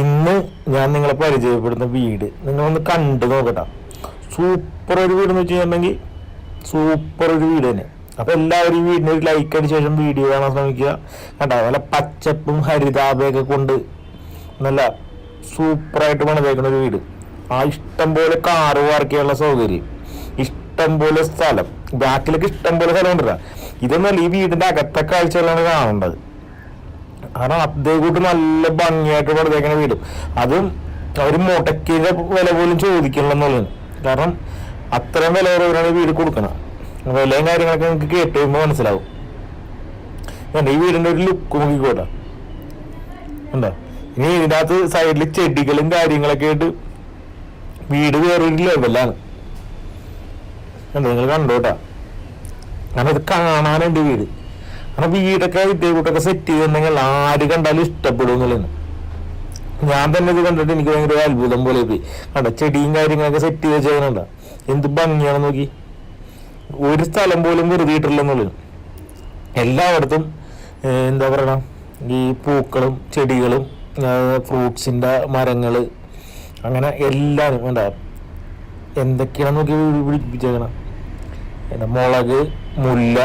ഇന്ന് ഞാൻ നിങ്ങളെ പരിചയപ്പെടുന്ന വീട്. നിങ്ങളൊന്ന് കണ്ടു നോക്കട്ടെ. സൂപ്പർ ഒരു വീട് എന്ന് വെച്ച് കഴിഞ്ഞിട്ടുണ്ടെങ്കിൽ സൂപ്പർ ഒരു വീട് തന്നെ. അപ്പൊ എല്ലാവരും വീടിന് ഒരു ലൈക്ക് അടിച്ച ശേഷം വീഡിയോ കാണാൻ ശ്രമിക്കുക. കണ്ടോ നല്ല പച്ചപ്പും ഹരിതാപയൊക്കെ കൊണ്ട് നല്ല സൂപ്പറായിട്ട് പണിതേക്കുന്ന ഒരു വീട്. ആ ഇഷ്ടം പോലെ കാറ് പാർക്ക് ചെയ്യാനുള്ള സൗകര്യം. ഇഷ്ടം പോലെ സ്ഥലം. ബാക്കിലൊക്കെ ഇഷ്ടം പോലെ സ്ഥലം ഉണ്ടല്ലോ. ഇതൊന്നല്ല ഈ വീടിന്റെ അകത്തെ കാഴ്ചകളാണ് കാണേണ്ടത്. കാരണം അതേ കൂട്ട് നല്ല ഭംഗിയായിട്ട് പണിതേക്കുന്ന വീടും. അതും അവർ മുടക്കിയുടെ വില പോലും ചോദിക്കണമെന്നുള്ളത് കാരണം അത്രയും വില കുറവിനാണ് വീട് കൊടുക്കണം വിലയും കാര്യങ്ങളൊക്കെ നിങ്ങൾക്ക് കേട്ട് കഴിയുമ്പോൾ മനസ്സിലാവും. എന്താ ഈ വീടിന്റെ ഒരു ലുക്ക് നോക്കിക്കോട്ടെ ഉണ്ടോ ഇനി ഇതിനകത്ത് സൈഡിൽ ചെടികളും കാര്യങ്ങളൊക്കെ ആയിട്ട് വീട് വേറൊരു ലെവലാണ് നിങ്ങൾ കണ്ടോട്ടാ കാരണം ഇത് കാണാനുണ്ട് വീട്. കാരണം വീടൊക്കെ ഇതേ കൂട്ടൊക്കെ സെറ്റ് ചെയ്തിട്ടുണ്ടെങ്കിൽ ആര് കണ്ടാലും ഇഷ്ടപ്പെടും എന്നുള്ളതാണ്. ഞാൻ തന്നെ ഇത് കണ്ടിട്ട് എനിക്ക് ഭയങ്കര അത്ഭുതം പോലെ പോയി. കണ്ട ചെടിയും കാര്യങ്ങളൊക്കെ സെറ്റ് ചെയ്ത് ചെയ്യുന്നുണ്ട എന്ത് ഭംഗിയാണ് നോക്കി. ഒരു സ്ഥലം പോലും വെറുതെ എല്ലായിടത്തും എന്താ പറയണം ഈ പൂക്കളും ചെടികളും ഫ്രൂട്ട്സിന്റെ മരങ്ങൾ അങ്ങനെ എല്ലാവരും വേണ്ട എന്തൊക്കെയാണെന്ന് നോക്കി പിടിപ്പിച്ചേക്കണം മുളക് മുല്ല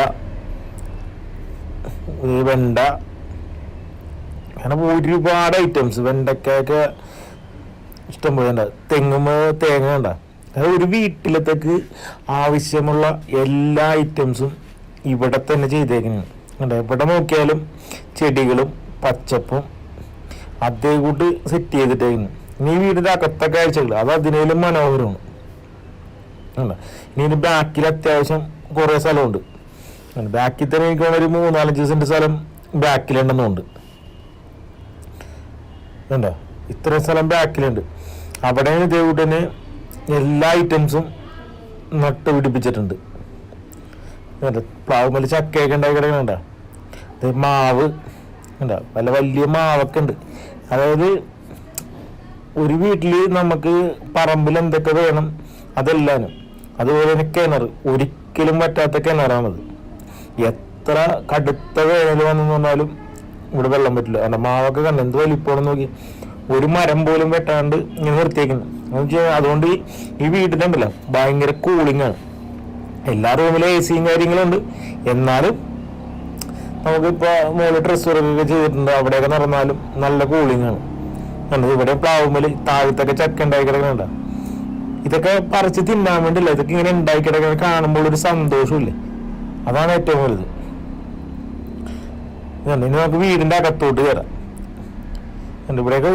വെണ്ട. അങ്ങനെ ഒരുപാട് ഐറ്റംസ് വെണ്ടക്കൊക്കെ ഇഷ്ടം പോലെ ഉണ്ട്. തെങ്ങുമ്പോ തേങ്ങ ഉണ്ട? അതായത് ഒരു വീട്ടിലത്തേക്ക് ആവശ്യമുള്ള എല്ലാ ഐറ്റംസും ഇവിടെ തന്നെ ചെയ്തേക്കുന്നു. ഉണ്ട് എവിടെ നോക്കിയാലും ചെടികളും പച്ചപ്പും അതേ കൂട്ട് സെറ്റ് ചെയ്തിട്ടേക്കുന്നു. ഇനി വീടിന്റെ അകത്തെ കാഴ്ചകൾ അത് അതിനേലും മനോഹരമാണ്. ഇനി ബാക്കിൽ അത്യാവശ്യം കുറേ സ്ഥലമുണ്ട്. ബാക്കിൽ തന്നെ എനിക്ക് ഒരു മൂന്നാലഞ്ച് സെന്റ് സ്ഥലം ബാക്കിലുണ്ടെന്നുണ്ട് കണ്ടോ? ഇത്ര സ്ഥലം ബാക്കിലുണ്ട് അവിടെ ഇതേകൂട്ട് തന്നെ എല്ലാ ഐറ്റംസും നട്ട് പിടിപ്പിച്ചിട്ടുണ്ട്. കണ്ടോ? പ്ലാവുമല ചക്കയൊക്കെ ഉണ്ടായി കിടക്കണുണ്ട മാവ്. കണ്ടോ? പല വലിയ മാവൊക്കെ ഉണ്ട്. അതായത് ഒരു വീട്ടിൽ നമുക്ക് പറമ്പിൽ എന്തൊക്കെ വേണം അതെല്ലാനും. അതുപോലെ തന്നെ കിണർ ഒരിക്കലും പറ്റാത്ത കിണറാണത്. എത്ര കടുത്ത വേനൽ വന്നു പറഞ്ഞാലും ഇവിടെ വെള്ളം പറ്റില്ല. കാരണം മാവൊക്കെ കണ്ടു. എന്ത് വലിപ്പമാണെന്ന് നോക്കി. ഒരു മരം പോലും വെട്ടാണ്ട് ഇങ്ങനെ നിർത്തിയേക്കുന്നു. അതുകൊണ്ട് ഈ- ഈ ഉണ്ടല്ല ഭയങ്കര കൂളിംഗ് ആണ്. എല്ലാ റൂമിലും എ സിയും കാര്യങ്ങളുണ്ട്. എന്നാലും നമുക്കിപ്പോ മുകളിൽ ഡ്രസ് വർക്കൊക്കെ ചെയ്തിട്ടുണ്ട്. അവിടെയൊക്കെ നടന്നാലും നല്ല കൂളിംഗ് ആണ്. കണ്ടത് ഇവിടെ പ്ലാവുമ്പോൾ താഴത്തൊക്കെ ചക്ക ഉണ്ടായി കിടക്കണുണ്ട ഇതൊക്കെ പറിച്ച് തിന്നാൻ വേണ്ടിയില്ല. ഇതൊക്കെ ഇങ്ങനെ ഉണ്ടായി കിടക്കണ കാണുമ്പോൾ ഒരു സന്തോഷമില്ലേ അതാണ് ഏറ്റവും വലുത്. ഇനി നമുക്ക് വീടിന്റെ അകത്തോട്ട് കയറാം എന്റെ ഇവിടെയൊക്കെ